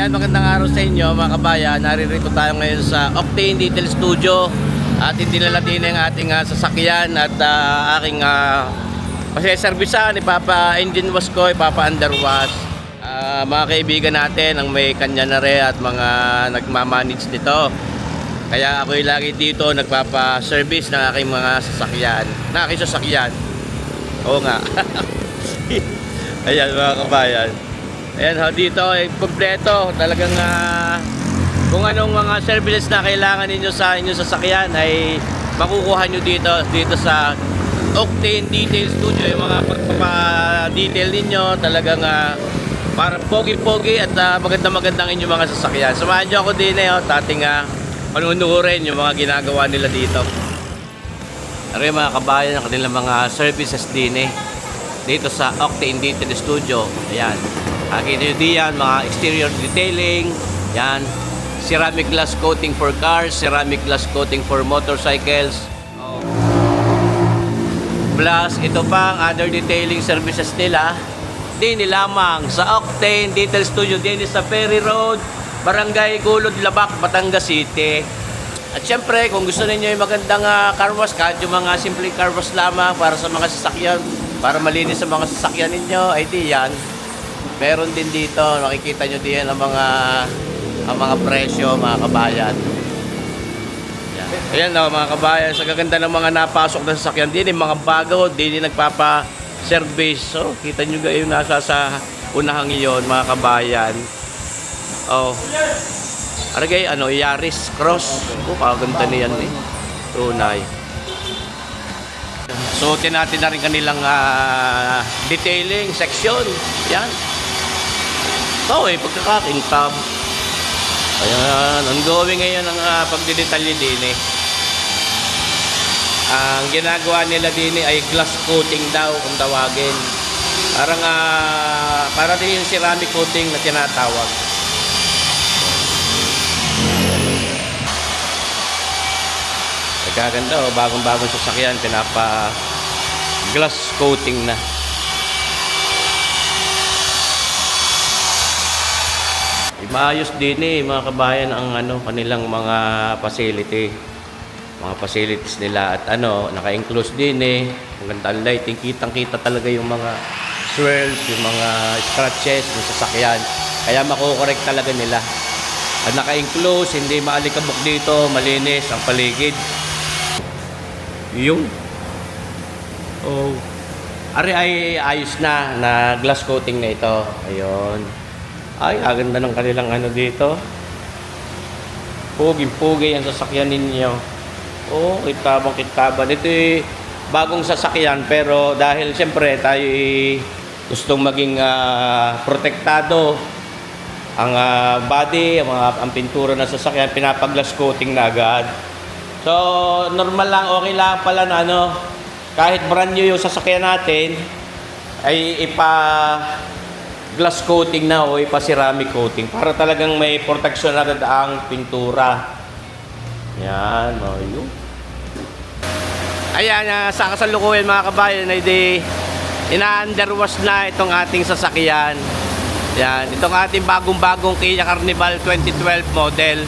Ayan, magandang araw sa inyo mga kabayan. Naririto tayo ngayon sa Octane Detail Studio at hindi nalatin ang ating ah, sasakyan at ah, aking uh, pasiservisan, ipapa engine wash ko, ipapa underwash. Ah, mga kaibigan natin ang may kanya na rin at mga nagmamanage nito. Kaya ako'y lagi dito nagpapa-service ng aking mga sasakyan. Na aking sasakyan. Oo nga. Ayan mga kabayan. Ayan ho, dito ay kompleto. Talagang ah, kung anong mga services na kailangan ninyo sa inyong sasakyan ay makukuha nyo dito dito sa Octane Detail Studio yung mga pagpapa-detail ninyo talagang ah, para pogi-pogi at ah, maganda-magandang inyong mga sasakyan. Samahan nyo ako din eh, oh, tating uh, panunurin yung mga ginagawa nila dito. Ano yung mga kabayan ng kanilang mga services din eh dito sa Octane Detail Studio. Ayan. Nakikita nyo diyan, mga exterior detailing. Yan. Ceramic glass coating for cars, ceramic glass coating for motorcycles. Oh. Plus, ito pa ang other detailing services nila. Dini lamang sa Octane Detail Studio. Dini sa Ferry Road, Barangay Gulod, Labak, Batangas City. At syempre, kung gusto ninyo yung magandang ah, car wash, kahit yung mga simple car wash lamang para sa mga sasakyan, para malinis sa mga sasakyan ninyo, ay di yan. Meron din dito, makikita nyo din ang mga ang mga presyo, mga kabayan. Yan. Ayan na mga kabayan, sa gaganda ng mga napasok na sasakyan din, yung mga bago, din yung nagpapa-service. So, kita nyo gayon nasa sa unahang iyon, mga kabayan. Oh. Aragay, ano, Yaris Cross. Oh, kaganda niyan eh. Tunay. So, natin na rin kanilang ah, detailing section. Yan. Ito eh, pagkakaking tab. Ayan, ongoing ngayon ang uh, pagdidetalye din eh. Ang ginagawa nila din eh, ay glass coating daw kung tawagin. Parang ah, para din yung ceramic coating na tinatawag. Nagkaganda oh, bagong-bagong sasakyan, pinapa glass coating na. Maayos din eh, mga kabayan, ang ano, kanilang mga facility. Mga facilities nila at ano, naka-enclose din eh. Ang ganda ang lighting, kitang-kita talaga yung mga swirls, yung mga scratches ng sasakyan. Kaya makukorek talaga nila. At naka-enclose, hindi maalikabok dito, malinis ang paligid. Yung Oh. Ari ay ayos na na glass coating na ito. Ayun. Ay, aganda ng kanilang ano dito. Pugi-pugi ang sasakyan ninyo. Oh, kitabang kitaban. Ito ay bagong sasakyan pero dahil siyempre tayo ay gustong maging ah, protektado ang ah, body, ang, mga, ang pintura ng sasakyan, pinapaglass coating na agad. So, normal lang, okay lang pala na ano, kahit brand new yung sasakyan natin, ay ipa glass coating na o ipa ceramic coating para talagang may protection agad ang pintura. Yan, o yun. Ayan, uh, sa kasalukuyan mga kabayan ay di ina-underwash na itong ating sasakyan. Yan, itong ating bagong-bagong Kia Carnival 2012 model.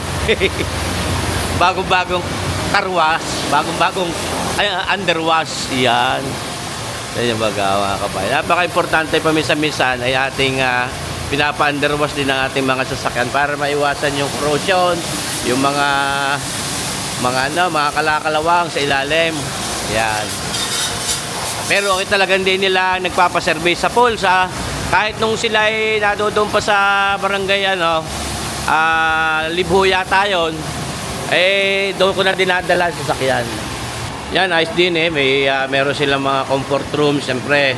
bagong-bagong carwash, bagong-bagong uh, underwash. Yan. Yan yung baga mga kabayan. Napaka-importante paminsan-minsan ay ating uh, pinapa-underwash din ng ating mga sasakyan para maiwasan yung corrosion, yung mga mga ano, mga kalakalawang sa ilalim. Yan. Pero okay talaga hindi nila nagpapaservice sa pulsa. Kahit nung sila ay nadoon pa sa barangay ano, ah Libho yata yun, eh doon ko na dinadala sa sakyan. Yan, ayos din eh. May, ah, meron silang mga comfort room, siyempre.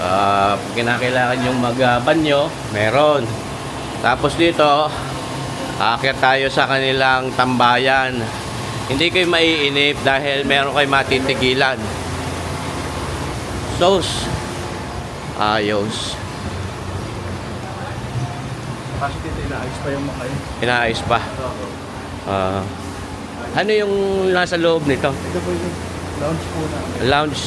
Uh, kinakailangan yung magbanyo, meron. Tapos dito, aakyat tayo sa kanilang tambayan. Hindi kayo maiinip dahil meron kayo matitigilan. Sos. Ayos. Kasi dito inaayos pa yung mga yun. Inaayos pa. Ah. Ano yung nasa loob nito? Ito po yung lounge po na. Lounge.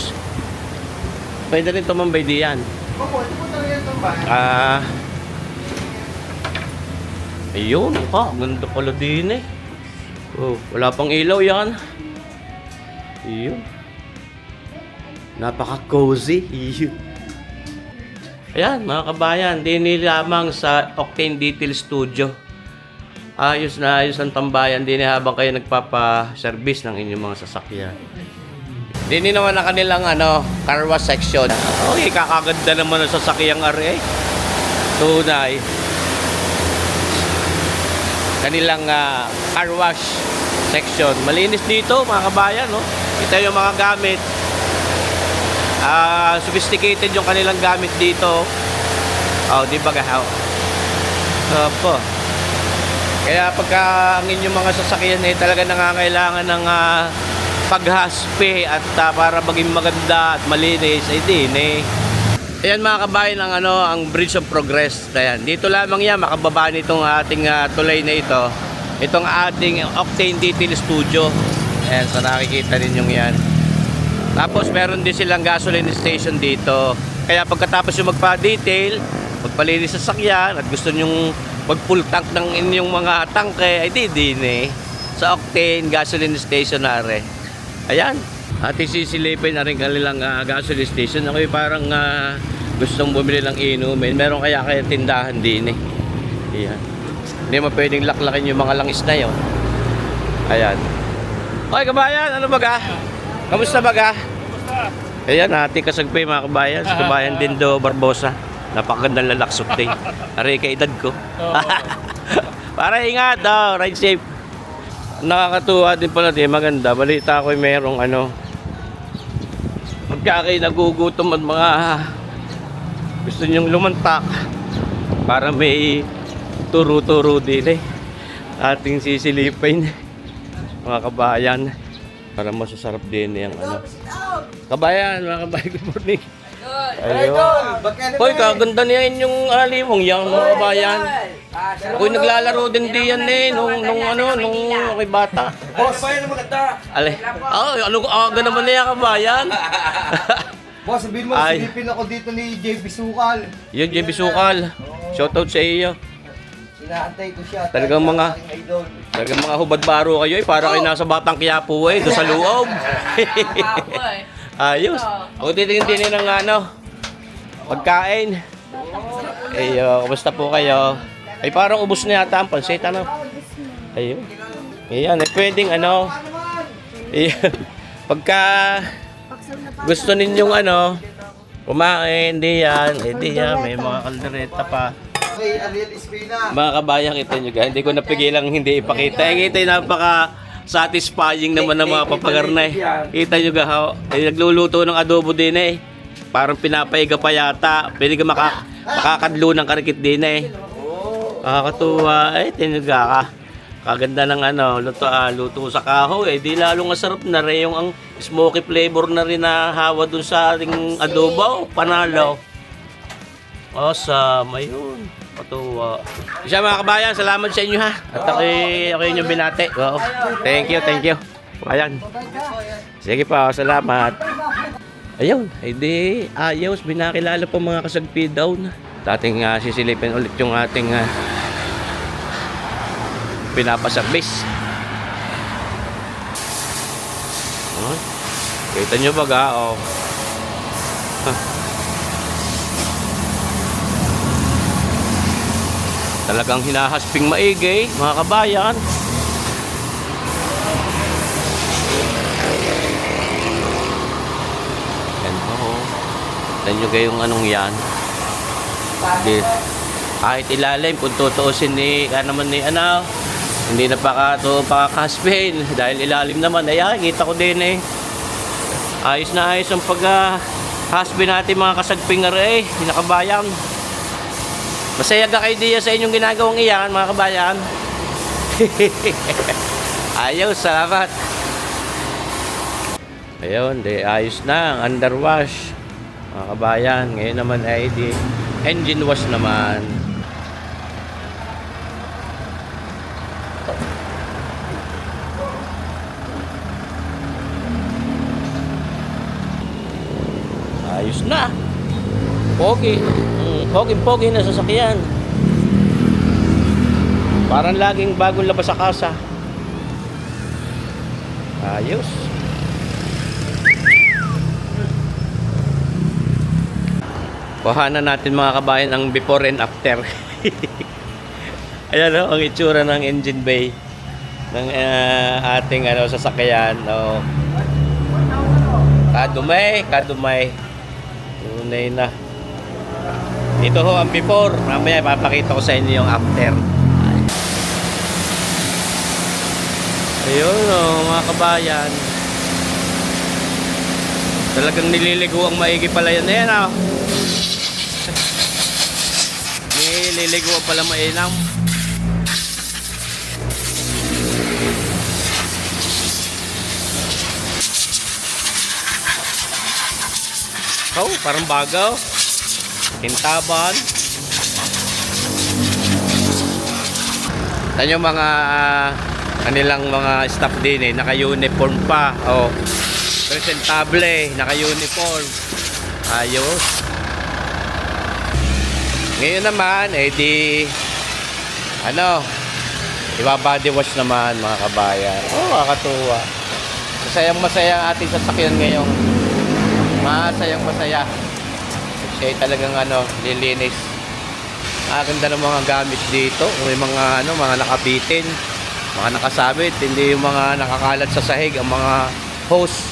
Pwede rin tumambay diyan. Opo, ito po talaga yung tambahan. Ah, Ayun, ha, ganda pala din eh. Oh, wala pang ilaw yan. Ayun. Napaka-cozy. Ayun. Ayan, mga kabayan, din lamang sa Octane Detail Studio. Ayos na ayos ang tambayan din habang kayo nagpapa-service ng inyong mga sasakyan. Dini naman ang kanilang ano, car wash section. Okay, kakaganda naman ang sasakyang are. Tunay. Kanilang ah, car wash section. Malinis dito, mga kabayan, no? Kita yung mga gamit. Ah, sophisticated yung kanilang gamit dito. Oh, di ba gahaw? Opo. Kaya pagka ang inyong mga sasakyan eh talaga nangangailangan ng ah, paghaspe at ah, para maging maganda at malinis ay din eh. Ayan mga kabayan ang ano ang Bridge of Progress. Ayan, dito lamang yan makababa nitong ating ah, tulay na ito. Itong ating Octane Detail Studio. Ayan, sa nakikita ninyong yan. Tapos meron din silang gasoline station dito. Kaya pagkatapos yung magpa-detail, magpalinis sa sakyan at gusto nyong mag-full tank ng inyong mga tangke, ay di din eh. Sa Octane Gasoline Station na are. Ayan. At isisilipin na rin kanilang ah, gasoline station. Ako parang ah, gustong bumili ng inumin. Meron kaya kaya tindahan din eh. Ayan. Hindi mo pwedeng laklakin yung mga langis na yun. Ayan. Hoy kabayan, ano baga? Kamusta baga? Ayan, ating kasagpay mga kabayan. Kabayan din do Barbosa. Napakagandang lalaksot din. Aray ka edad ko. Para ingat daw, ride safe. Nakakatuwa din pala din, maganda. Balita ko merong ano, magka kayo nagugutom at mga gusto nyong lumantak para may turo-turo din eh. Ating sisilipin mga kabayan para masasarap din yung ano. Kabayan, mga kabayan, good morning. Ayun. Hoy, kaganda niya yung alimong yan, mga kabayan. Hoy, naglalaro din diyan eh, nung, nung ano, nung ako'y bata. Boss, paano maganda? Ale, oh, ano, aga naman niya kabayan. Boss, sabihin mo, Ay. silipin ako dito ni JP Sukal. Yun, JB Sukal. Shoutout sa iyo. Inaantay ko siya. Talagang mga- aking idol. Talagang mga hubad baro kayo eh, para kayo nasa Batang Quiapo eh, doon sa loob. Ayos. Ako titingin ng ano, pagkain. Ay, uh, kumusta po kayo? Ay, parang ubos na yata ang pansit, ano? Ayun. Ayan, eh, pwedeng ano, Ayan. pagka gusto ninyong ano, kumain, di yan, eh di yan, may mga kaldereta pa. Mga kabayan, kita nyo guys, hindi ko napigilang hindi ipakita. Eh, kita yung napaka satisfying naman ng mga papagarna eh. Kita nyo gahaw, eh, nagluluto ng adobo din eh. Parang pinapaiga pa yata. Pwede ka maka, makakadlo ng karikit din eh. Nakakatuwa eh, tiniga ka. Kaganda ng ano, luto, ah, luto sa kahoy eh. Di lalong masarap na rin yung ang smoky flavor na rin na hawa dun sa ating adobo. Panalo. Awesome, ayun. Patuwa. Isa mga kabayan, salamat sa inyo ha. At ako, ako yung binate. Oo. Thank you, thank you. Ayan. Sige pa, salamat. Ayun, hindi ayos. Binakilala po mga kasagpi daw na. Dating uh, sisilipin ulit yung ating uh, pinapaservice. Oh. Kita nyo ba ga? Oh. Talagang hinahasping maigi, mga kabayan. Yan po. Tignan nyo kayong anong yan. Di, kahit ilalim, kung tutuusin ni, ano naman ni, ano, hindi na pa ito pakakaspin. Dahil ilalim naman, ayan, kita ko din eh. Ayos na ayos ang pag uh, natin mga kasagpingar eh, hinakabayan. Masaya ka kayo diya sa inyong ginagawang iyan, mga kabayan. Ayos, salamat. Ayun, di ayos na ang underwash. Mga kabayan, ngayon naman ay di engine wash naman. Ayos na. Pogi. Mm, pogi, pogi na sasakyan. Parang laging bagong labas sa kasa. Ayos. Kuhanan natin mga kabayan ang before and after. Ayan o, ang itsura ng engine bay ng ah, ating ano, sasakyan. Oh. Kadumay, kadumay. Tunay na. Ito ho ang before. Mamaya papakita ko sa inyo yung after. Ayun oh, mga kabayan. Talagang nililigo ang maigi pala yun. Ayan oh. Nililigo pala mainam. Oh, parang bago. Kintaban. Yung mga ah, kanilang mga staff din eh, naka-uniform pa. Oh. Presentable, naka-uniform. Ayos. Ngayon naman, eh di, ano, ibabody wash naman mga kabayan. Oh, kakatuwa. Masayang masaya ang ating sasakyan ngayon. Masayang masaya. Siya talagang ano, lilinis. Nakaganda ng mga gamit dito. May mga ano, mga nakabitin, mga nakasabit, hindi yung mga nakakalat sa sahig, ang mga hose.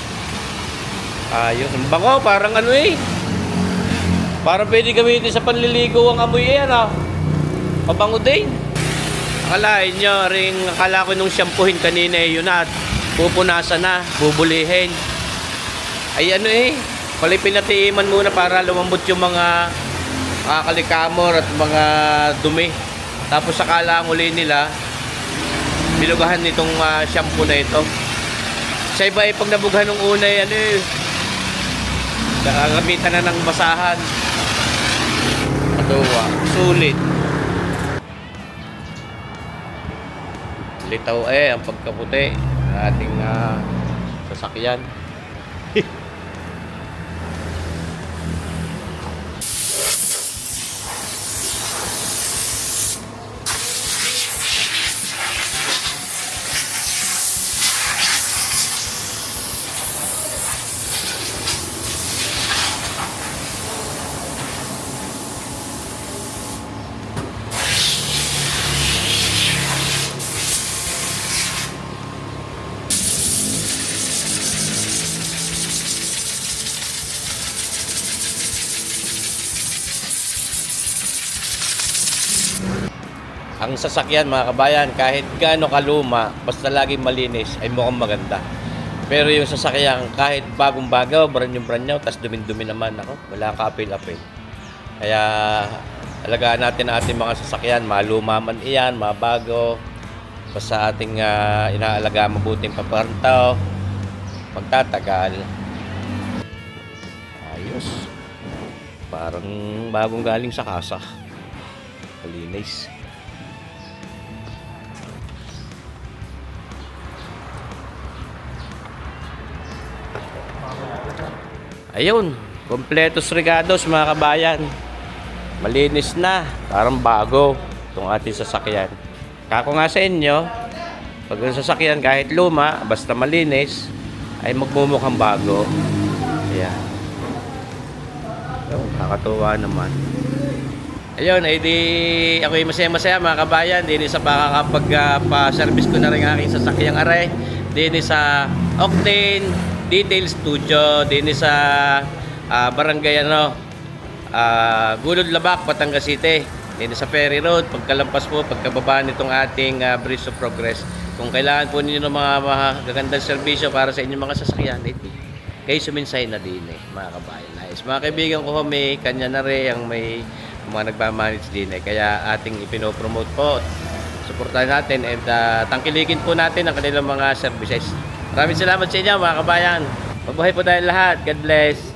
Ayos. Ang bango, parang ano eh. Parang pwede gamitin sa panliligo ang amoy yan ah. Mabango din. Akalain nyo, ring akala ko nung shampoohin kanina eh, yun na. Pupunasan na, bubulihin. Ay ano eh, pala pinatiiman muna para lumambot yung mga mga kalikamor at mga dumi. Tapos akala ang uli nila, bilugahan nitong ah, shampoo na ito. Sa iba eh, pag nabughan ng una eh, ano eh, gagamitan na ng basahan. Matuwa. Sulit. Litaw eh, ang pagkaputi ng ating ah, sasakyan. Ang sasakyan mga kabayan, kahit gaano kaluma, basta laging malinis, ay mukhang maganda. Pero yung sasakyan, kahit bagong bagaw, brand yung brand new, tas dumin-dumi naman ako, wala ka apil-apil. Kaya alagaan natin ang ating mga sasakyan, maluma man iyan, mabago, basta ating uh, inaalaga mabuting papartaw, magtatagal. Ayos. Parang bagong galing sa kasa. Malinis. Ayun, kompletos regados mga kabayan. Malinis na, parang bago itong ating sasakyan. Kako nga sa inyo, pag ang sasakyan kahit luma, basta malinis, ay magmumukhang bago. Ayan. Ayun, nakakatuwa naman. Ayun, ay di ako ay masaya-masaya mga kabayan. Din sa pakakapag-pa-service ko na rin aking sasakyang are. Din sa Octane Detail Studio. Din sa ah, barangay ano, ah, Gulod Labak, Batangas City. Din sa Ferry Road, pagkalampas po, pagkababa nitong ating ah, Bridge of Progress. Kung kailangan po ninyo ng mga magagandang serbisyo para sa inyong mga sasakyan, eh, di, kayo suminsay na din eh, mga kabayan. Nice. Mga kaibigan ko, may kanya na rin ang may mga nagmamanage din eh. Kaya ating ipinopromote po. Suportahan natin and uh, tangkilikin po natin ang kanilang mga services. Maraming salamat sa inyo mga kabayan. Mabuhay po tayong lahat. God bless.